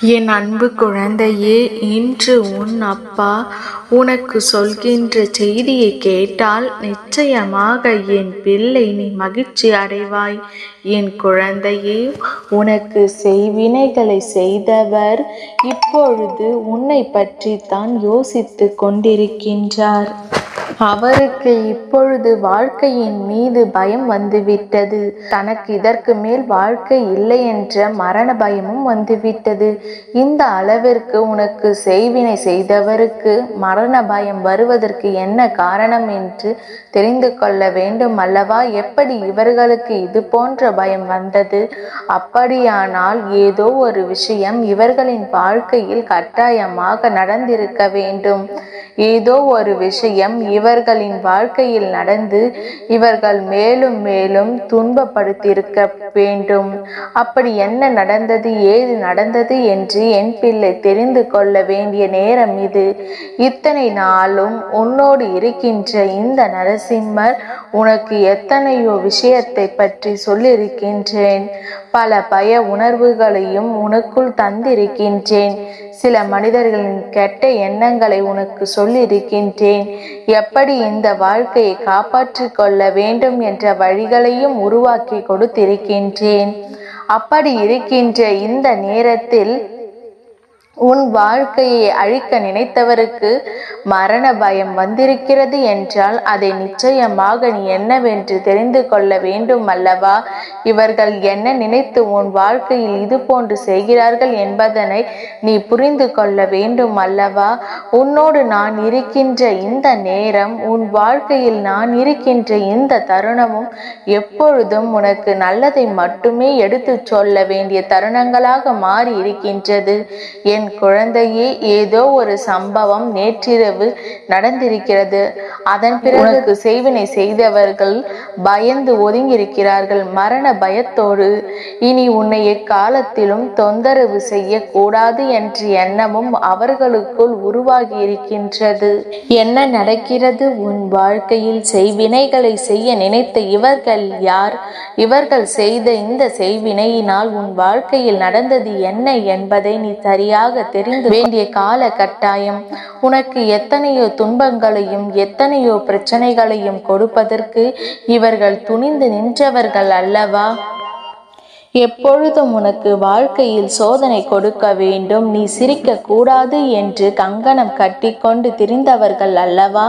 என் அன்பு குழந்தையே இன்று உன் அப்பா உனக்கு சொல்கின்ற செய்தியை கேட்டால் நிச்சயமாக என் பிள்ளை நீ மகிழ்ச்சி அடைவாய். என் குழந்தையே உனக்கு செய்வினைகளை செய்தவர் இப்பொழுது உன்னை பற்றி தான் யோசித்து கொண்டிருக்கின்றார். அவருக்கு இப்பொழுது வாழ்க்கையின் மீது பயம் வந்துவிட்டது. தனக்கு இதற்கு மேல் வாழ்க்கை இல்லை என்ற மரண பயமும் வந்துவிட்டது. இந்த அளவிற்கு உனக்கு செய்வினை செய்தவருக்கு மரண பயம் வருவதற்கு என்ன காரணம் என்று தெரிந்து கொள்ள வேண்டும் அல்லவா? எப்படி இவர்களுக்கு இது போன்ற பயம் வந்தது? அப்படியானால் ஏதோ ஒரு விஷயம் இவர்களின் வாழ்க்கையில் கட்டாயமாக நடந்திருக்க வேண்டும். ஏதோ ஒரு விஷயம் இவர்களின் வாழ்க்கையில் நடந்து இவர்கள் மேலும் மேலும் துன்பப்படுத்தியிருக்க வேண்டும். அப்படி என்ன நடந்தது ஏது நடந்தது என்று என் பிள்ளை தெரிந்து கொள்ள வேண்டிய நேரம் இது. இத்தனை நாளும் உன்னோடு இருக்கின்ற இந்த நரசிம்மர் உனக்கு எத்தனையோ விஷயத்தை பற்றி சொல்லியிருக்கின்றேன். பல பய உணர்வுகளையும் உனக்குள் தந்திருக்கின்றேன். சில மனிதர்களின் கெட்ட எண்ணங்களை உனக்கு சொல்லியிருக்கின்றேன். எப்படி இந்த வாழ்க்கையை காப்பாற்றிக் கொள்ள வேண்டும் என்ற வழிகளையும் உருவாக்கி கொடுத்திருக்கின்றேன். அப்படி இருக்கின்ற இந்த நேரத்தில் உன் வாழ்க்கையை அழிக்க நினைத்தவருக்கு மரண பயம் வந்திருக்கிறது என்றால் அதை நிச்சயமாக நீ என்னவென்று தெரிந்து கொள்ள வேண்டும் அல்லவா? இவர்கள் என்ன நினைத்து உன் வாழ்க்கையில் இது போன்று செய்கிறார்கள் என்பதனை நீ புரிந்து கொள்ள வேண்டும் அல்லவா? உன்னோடு நான் இருக்கின்ற இந்த நேரம் உன் வாழ்க்கையில் நான் இருக்கின்ற இந்த தருணமும் எப்பொழுதும் உனக்கு நல்லதை மட்டுமே எடுத்துச் சொல்ல வேண்டிய தருணங்களாக மாறி இருக்கின்றது என் என் குழந்தையே ஏதோ ஒரு சம்பவம் நேற்றிரவு நடந்திருக்கிறது. அதன் பிறகு செய்வினை செய்தவர்கள் பயந்து ஒதுங்கியிருக்கிறார்கள். மரண பயத்தோடு இனி உன்னை எக்காலத்திலும் தொந்தரவு செய்யக்கூடாது என்ற எண்ணமும் அவர்களுக்குள் உருவாகி இருக்கின்றது என்ன நடக்கிறது? உன் வாழ்க்கையில் செய்வினைகளை செய்ய நினைத்த இவர்கள் யார்? இவர்கள் செய்த இந்த செய்வினையினால் உன் வாழ்க்கையில் நடந்தது என்ன என்பதை நீ சரியாக நன்றாக தெரிந்து வேண்டிய கால கட்டாயம். உனக்கு எத்தனையோ துன்பங்களையும் எத்தனையோ பிரச்சனைகளையும் கொடுப்பதற்கு இவர்கள் துணிந்து நின்றவர்கள் அல்லவா? எப்பொழுதும் உனக்கு வாழ்க்கையில் சோதனை கொடுக்க வேண்டும். நீ சிரிக்க கூடாது என்று கங்கணம் கட்டிக்கொண்டு திரிந்தவர்கள் அல்லவா?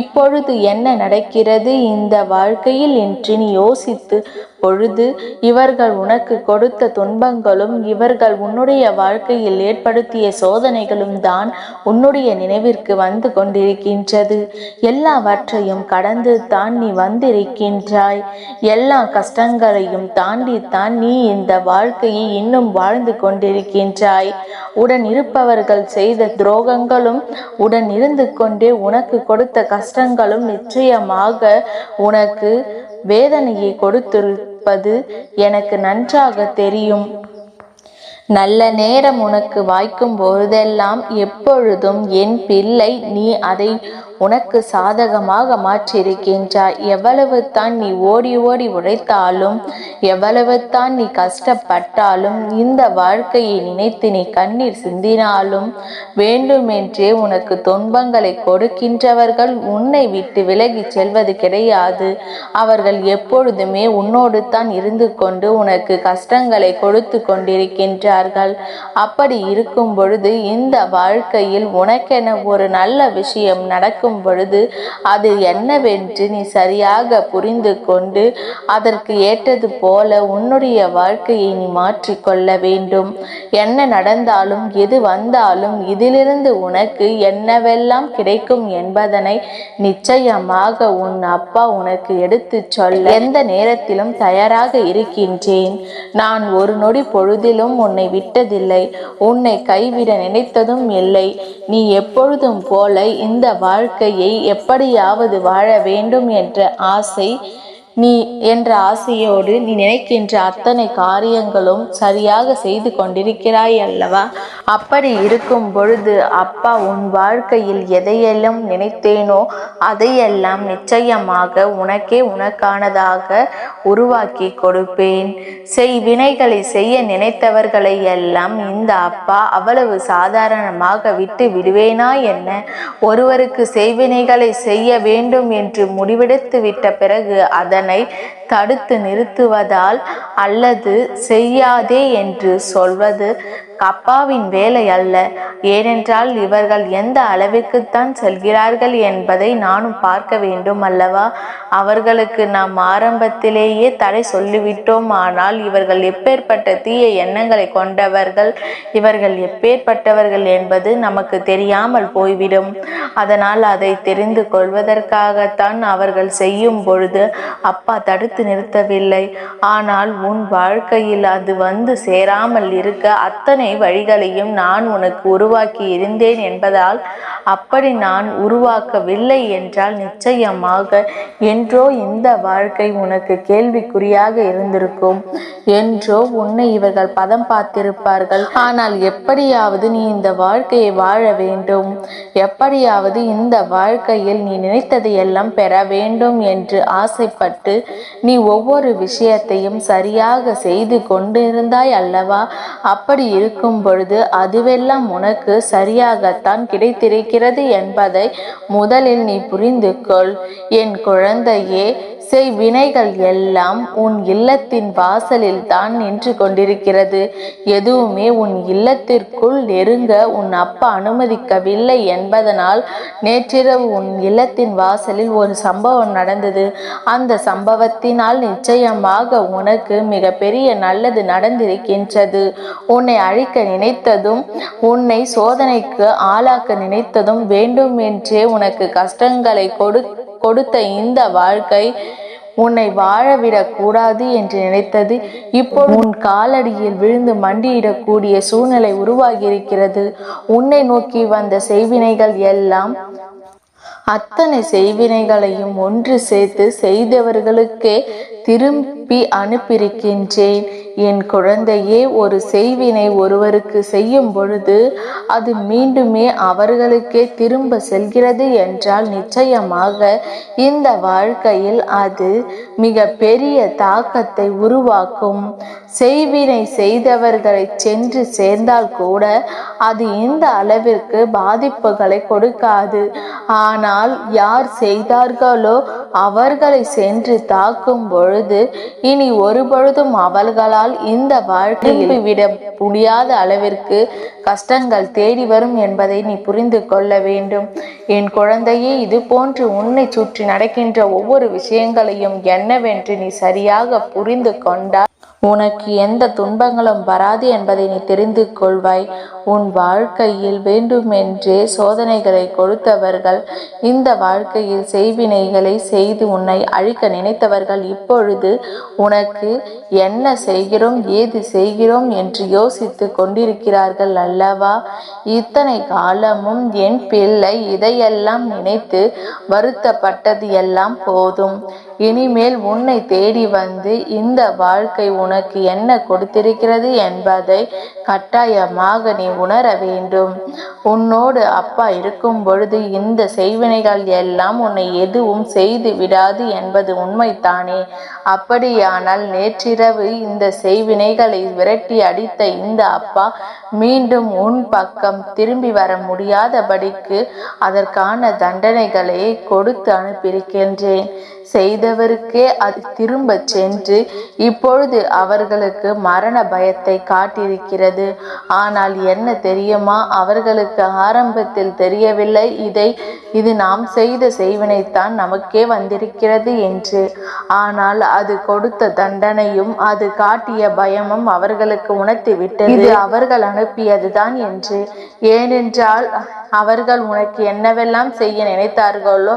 இப்பொழுது என்ன நடக்கிறது? இந்த வாழ்க்கையில் என்று நீ யோசித்து பொழுது இவர்கள் உனக்கு கொடுத்த துன்பங்களும் இவர்கள் உன்னுடைய வாழ்க்கையில் ஏற்படுத்திய சோதனைகளும் தான் உன்னுடைய நினைவிற்கு வந்து கொண்டிருக்கின்றது. எல்லாவற்றையும் கடந்து தான் நீ வந்திருக்கின்றாய். எல்லா கஷ்டங்களையும் தாண்டி தான் நீ இந்த வாழ்க்கையை இன்னும் வாழ்ந்து கொண்டிருக்கின்றாய். உடன் இருப்பவர்கள் செய்த துரோகங்களும் உடன் இருந்து கொண்டே உனக்கு கொடுத்த கஷ்டங்களும் நிச்சயமாக உனக்கு வேதனையை கொடுத்திருப்பது எனக்கு நன்றாக தெரியும். நல்ல நேரம் உனக்கு வாய்க்கும் பொழுதெல்லாம் எப்பொழுதும் என் பிள்ளை நீ அதை உனக்கு சாதகமாக மாற்றியிருக்கின்றாய். எவ்வளவு தான் நீ ஓடி ஓடி உழைத்தாலும் எவ்வளவு தான் நீ கஷ்டப்பட்டாலும் இந்த வாழ்க்கையை நினைத்து நீ கண்ணீர் சிந்தினாலும் வேண்டுமென்றே உனக்கு துன்பங்களை கொடுக்கின்றவர்கள் உன்னை விட்டு விலகி செல்வது கிடையாது. அவர்கள் எப்பொழுதுமே உன்னோடு தான் இருந்து கொண்டு உனக்கு கஷ்டங்களை கொடுத்து கொண்டிருக்கின்றார்கள். அப்படி இருக்கும் பொழுது இந்த வாழ்க்கையில் உனக்கென ஒரு நல்ல விஷயம் நடக்கும்? இருக்கும் பொழுது அது என்னவென்று நீ சரியாக புரிந்து கொண்டு அதற்கு ஏற்றது போல உன்னுடைய வாழ்க்கையை நீ மாற்றிக்கொள்ள வேண்டும். என்ன நடந்தாலும் எது வந்தாலும் இதிலிருந்து உனக்கு என்னவெல்லாம் கிடைக்கும் என்பதனை நிச்சயமாக உன் அப்பா உனக்கு எடுத்து சொல்ல எந்த நேரத்திலும் தயாராக இருக்கின்றேன். நான் ஒரு நொடி பொழுதிலும் உன்னை விட்டதில்லை. உன்னை கைவிட நினைத்ததும் இல்லை. நீ எப்பொழுதும் போல இந்த வாழ்க்கை வாழ்க்கையை எப்படியாவது வாழ வேண்டும் என்ற ஆசை நீ என்ற ஆசையோடு நீ நினைக்கின்ற அத்தனை காரியங்களும் சரியாக செய்து கொண்டிருக்கிறாய் அல்லவா? அப்படி இருக்கும் பொழுது அப்பா உன் வாழ்க்கையில் எதையெல்லாம் நினைத்தேனோ அதையெல்லாம் நிச்சயமாக உனக்கே உனக்கானதாக உருவாக்கி கொடுப்பேன். செய் வினைகளை செய்ய நினைத்தவர்களை எல்லாம் இந்த அப்பா அவ்வளவு சாதாரணமாக விட்டு விடுவேனா என்ன? ஒருவருக்கு செய்வினைகளை செய்ய வேண்டும் என்று முடிவெடுத்து விட்ட பிறகு அதன் அதனை தடுத்து நிறுத்துவதால் அல்லது செய்யாதே என்று சொல்வது அப்பாவின் வேலை அல்ல. ஏனென்றால் இவர்கள் எந்த அளவிற்குத்தான் செல்கிறார்கள் என்பதை நானும் பார்க்க வேண்டும் அல்லவா? அவர்களுக்கு நாம் ஆரம்பத்திலேயே தடை சொல்லிவிட்டோம். ஆனால் இவர்கள் எப்பேற்பட்ட தீய எண்ணங்களை கொண்டவர்கள் இவர்கள் எப்பேற்பட்டவர்கள் என்பது நமக்கு தெரியாமல் போய்விடும். அதனால் அதை தெரிந்து கொள்வதற்காகத்தான் அவர்கள் செய்யும் பொழுது அப்பா தடுத்து நிறுத்தவில்லை. ஆனால் உன் வாழ்க்கையில் அது வந்து சேராமல் இருக்க அத்தனை வழிகளையும் நான் உனக்கு உருவாக்கி இருந்தேன் என்பதால் அப்படி நான் உருவாக்கவில்லை என்றால் நிச்சயமாக என்றோ இந்த வாழ்க்கை உனக்கு கேள்விக்குறியாக இருந்திருக்கும் என்றோ உன்னை இவர்கள் பதம் பார்த்திருப்பார்கள். ஆனால் எப்படியாவது நீ இந்த வாழ்க்கையை வாழ வேண்டும். எப்படியாவது இந்த வாழ்க்கையில் நீ நினைத்ததை எல்லாம் பெற வேண்டும் என்று ஆசைப்பட்டு நீ நீ ஒவ்வொரு விஷயத்தையும் சரியாக செய்து கொண்டிருந்தாய் அல்லவா? அப்படி இருக்கும் பொழுது அதுவெல்லாம் உனக்கு சரியாகத்தான் கிடைத்திருக்கிறது என்பதை முதலில் நீ புரிந்து கொள். என் குழந்தையே செய் வினைகள் எல்லாம் உன் இல்லத்தின் வாசலில் தான் நின்று கொண்டிருக்கிறது. எதுவுமே உன் இல்லத்திற்குள் நெருங்க உன் அப்பா அனுமதிக்கவில்லை என்பதனால் நேற்றிரவு உன் இல்லத்தின் வாசலில் ஒரு சம்பவம் நடந்தது. அந்த சம்பவத்தினால் நிச்சயமாக உனக்கு மிகப்பெரிய நல்லது நடந்திருக்கின்றது. உன்னை அழிக்க நினைத்ததும் உன்னை சோதனைக்கு ஆளாக்க நினைத்ததும் வேண்டும் என்றே உனக்கு கஷ்டங்களை கொடு கொடுத்த இந்த வாழ்க்கை உன்னை வாழவிடக் கூடாது என்று நினைத்தது. இப்போ உன் காலடியில் விழுந்து மண்டியிடக்கூடிய சூழ்நிலை உருவாகியிருக்கிறது. உன்னை நோக்கி வந்த செய்வினைகள் எல்லாம் அத்தனை செய்வினைகளையும் ஒன்று சேர்த்து செய்தவர்களுக்கே திரும்பி அனுப்பியிருக்கின்றேன். என் குழந்தையே ஒரு செய்வினை ஒருவருக்கு செய்யும் பொழுது அது மீண்டுமே அவர்களுக்கே திரும்ப செல்கிறது என்றால் நிச்சயமாக இந்த வாழ்க்கையில் அது மிக பெரிய தாக்கத்தை உருவாக்கும். செய்வினை செய்தவர்களை சென்று சேர்ந்தால் கூட அது இந்த அளவிற்கு பாதிப்புகளை கொடுக்காது. ஆனால் யார் செய்தார்களோ அவர்களை சென்று தாக்கும் பொழுது இனி ஒரு பொழுதும் இந்த வாழ்க்கையில் விட முடியாத அளவிற்கு கஷ்டங்கள் தேடி வரும் என்பதை நீ புரிந்து கொள்ள வேண்டும். என் குழந்தையே இது போன்று உன்னை சுற்றி நடக்கின்ற ஒவ்வொரு விஷயங்களையும் என்னவென்று நீ சரியாக புரிந்து கொண்டால் உனக்கு எந்த துன்பங்களும் வராது என்பதை நீ தெரிந்து கொள்வாய். உன் வாழ்க்கையில் வேண்டுமென்றே சோதனைகளை கொடுத்தவர்கள் இந்த வாழ்க்கையில் செய்வினைகளை செய்து உன்னை அழிக்க நினைத்தவர்கள் இப்பொழுது உனக்கு என்ன செய்கிறோம் ஏது செய்கிறோம் என்று யோசித்து கொண்டிருக்கிறார்கள் அல்லவா? இத்தனை காலமும் என் பிள்ளை இதையெல்லாம் நினைத்து வருத்தப்பட்டது எல்லாம் போதும். இனிமேல் உன்னை தேடி வந்து இந்த வாழ்க்கை உனக்கு என்ன கொடுத்திருக்கிறது என்பதை கட்டாயமாக நீ உணர வேண்டும். உன்னோடு அப்பா இருக்கும் பொழுது இந்த செய்வினைகள் எல்லாம் உன்னை எதுவும் செய்து விடாது என்பது உண்மைத்தானே அப்படியானால் நேற்றிரவு இந்த செய்வினைகளை விரட்டி அடித்த இந்த அப்பா மீண்டும் உன் பக்கம் திரும்பி வர முடியாதபடிக்கு அதற்கான தண்டனைகளை கொடுத்து அனுப்பியிருக்கின்றேன். செய்தவருக்கே அது திரும்ப சென்று இப்பொழுது அவர்களுக்கு மரண பயத்தை காட்டியிருக்கிறது. ஆனால் என்ன தெரியுமா? அவர்களுக்கு ஆரம்பத்தில் தெரியவில்லை. இதை இது நாம் செய்த செய்வினைத்தான் நமக்கே வந்திருக்கிறது என்று. ஆனால் அது கொடுத்த தண்டனையும் அது காட்டிய பயமும் அவர்களுக்கு உணர்த்தி விட்டது. இது அவர்கள் அனுப்பியதுதான் என்று. ஏனென்றால் அவர்கள் உனக்கு என்னவெல்லாம் செய்ய நினைத்தார்களோ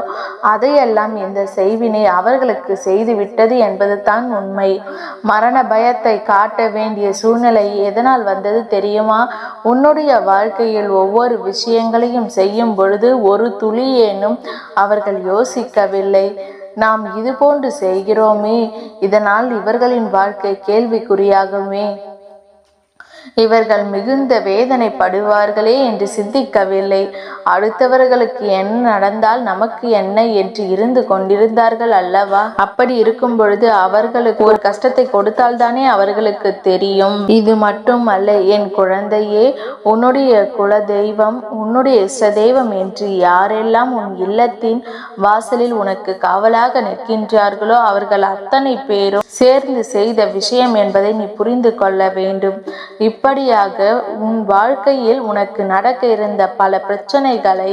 அதையெல்லாம் இந்த செய்வினை அவர்களுக்கு செய்து விட்டது என்பது தான் உண்மை. மரண பயத்தை காட்ட வேண்டிய சூழ்நிலை எதனால் வந்தது தெரியுமா? உன்னுடைய வாழ்க்கையில் ஒவ்வொரு விஷயங்களையும் செய்யும் பொழுது ஒரு துளியேனும் அவர்கள் யோசிக்கவில்லை. நாம் இதுபோன்று செய்கிறோமே. இதனால் இவர்களின் வாழ்க்கை கேள்விக்குறியாகுமே. இவர்கள் மிகுந்த வேதனைப்படுவார்களே என்று சிந்திக்கவில்லை. அடுத்தவர்களுக்கு என்ன நடந்தால் நமக்கு என்ன என்று இருந்து கொண்டிருந்தார்கள் அல்லவா? அப்படி இருக்கும் பொழுது அவர்களுக்கு ஒரு கஷ்டத்தை கொடுத்தால்தானே அவர்களுக்கு தெரியும். இது மட்டுமல்ல என் குழந்தையே உன்னுடைய குல தெய்வம் உன்னுடைய இஷ்ட தெய்வம் என்று யாரெல்லாம் உன் இல்லத்தின் வாசலில் உனக்கு காவலாக நிற்கின்றார்களோ அவர்கள் அத்தனை பேரும் சேர்ந்து செய்த விஷயம் என்பதை நீ புரிந்து கொள்ள வேண்டும். இப்படியாக உன் வாழ்க்கையில் உனக்கு நடக்க இருந்த பல பிரச்சனைகளை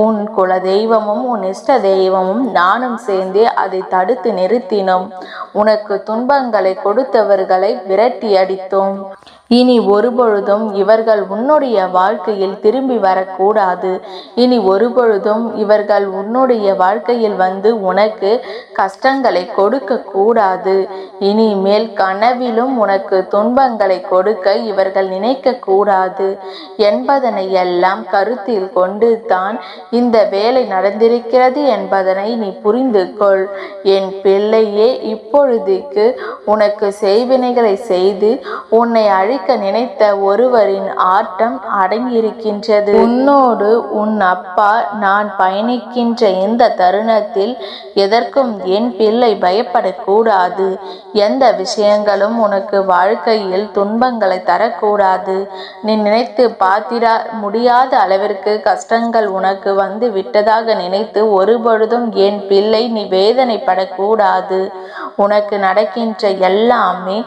உன் குல தெய்வமும் உன் இஷ்ட தெய்வமும் நானும் சேர்ந்து அதை தடுத்து நிறுத்தினோம். உனக்கு துன்பங்களை கொடுத்தவர்களை விரட்டி அடித்தோம். இனி ஒருபொழுதும் இவர்கள் உன்னுடைய வாழ்க்கையில் திரும்பி வரக்கூடாது. இனி ஒருபொழுதும் இவர்கள் உன்னுடைய வாழ்க்கையில் வந்து உனக்கு கஷ்டங்களை கொடுக்க கூடாது இனிமேல் கனவிலும் உனக்கு துன்பங்களை கொடுக்க இவர்கள் நினைக்க கூடாது என்பதனை எல்லாம் கருத்தில் கொண்டு தான் இந்த வேலை நடந்திருக்கிறது என்பதனை நீ புரிந்து கொள் என் பிள்ளையே இப்பொழுதுக்கு உனக்கு செய்வினைகளை செய்து உன்னை அழிக்க நினைத்த ஒருவரின் ஆட்டம் அடங்கியிருக்கின்றது. உன்னோடு உன் அப்பா நான் பயணிக்கின்ற இந்த தருணத்தில் எதற்கும் என் பிள்ளை பயப்படக்கூடாது. எந்த விஷயங்களும் உனக்கு வாழ்க்கையில் துன்பங்களை தரக்கூடாது. நீ நினைத்து பார்த்திடா முடியாத அளவிற்கு கஷ்டங்கள் உனக்கு வந்து விட்டதாக நினைத்து ஒருபொழுதும் என் பிள்ளை நீ வேதனைப்படக்கூடாது. உனக்கு நடக்கின்ற எல்லாமே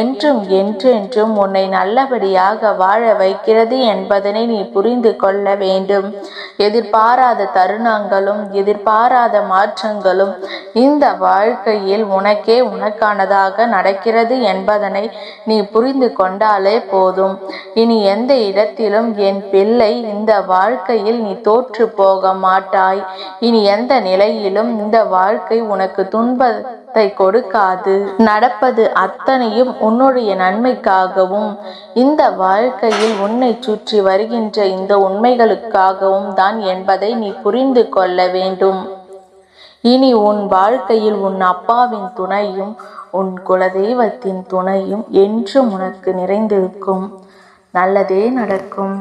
என்றும் என்றென்றும் உன்னை நல்லபடியாக வாழ வைக்கிறது என்பதனை நீ புரிந்து கொள்ள வேண்டும். எதிர்பாராத தருணங்களும் எதிர்பாராத மாற்றங்களும் இந்த வாழ்க்கையில் உனக்கே உனக்கானதாக நடக்கிறது என்பதனை நீ புரிந்து கொண்டாலே போதும். இனி எந்த இடத்திலும் என் பிள்ளை இந்த வாழ்க்கையில் நீ தோற்று போக மாட்டாய். இனி எந்த நிலையிலும் இந்த வாழ்க்கை உனக்கு துன்ப துன்பத்தை கொடுக்காது. நடப்பது அத்தனையும் உன்னுடைய நன்மைக்காகவும் இந்த வாழ்க்கையில் உன்னை சுற்றி வருகின்ற இந்த உண்மைகளுக்காகவும் தான் என்பதை நீ புரிந்து கொள்ள வேண்டும். இனி உன் வாழ்க்கையில் உன் அப்பாவின் துணையும் உன் குலதெய்வத்தின் துணையும் என்றும் உனக்கு நிறைந்திருக்கும். நல்லதே நடக்கும்.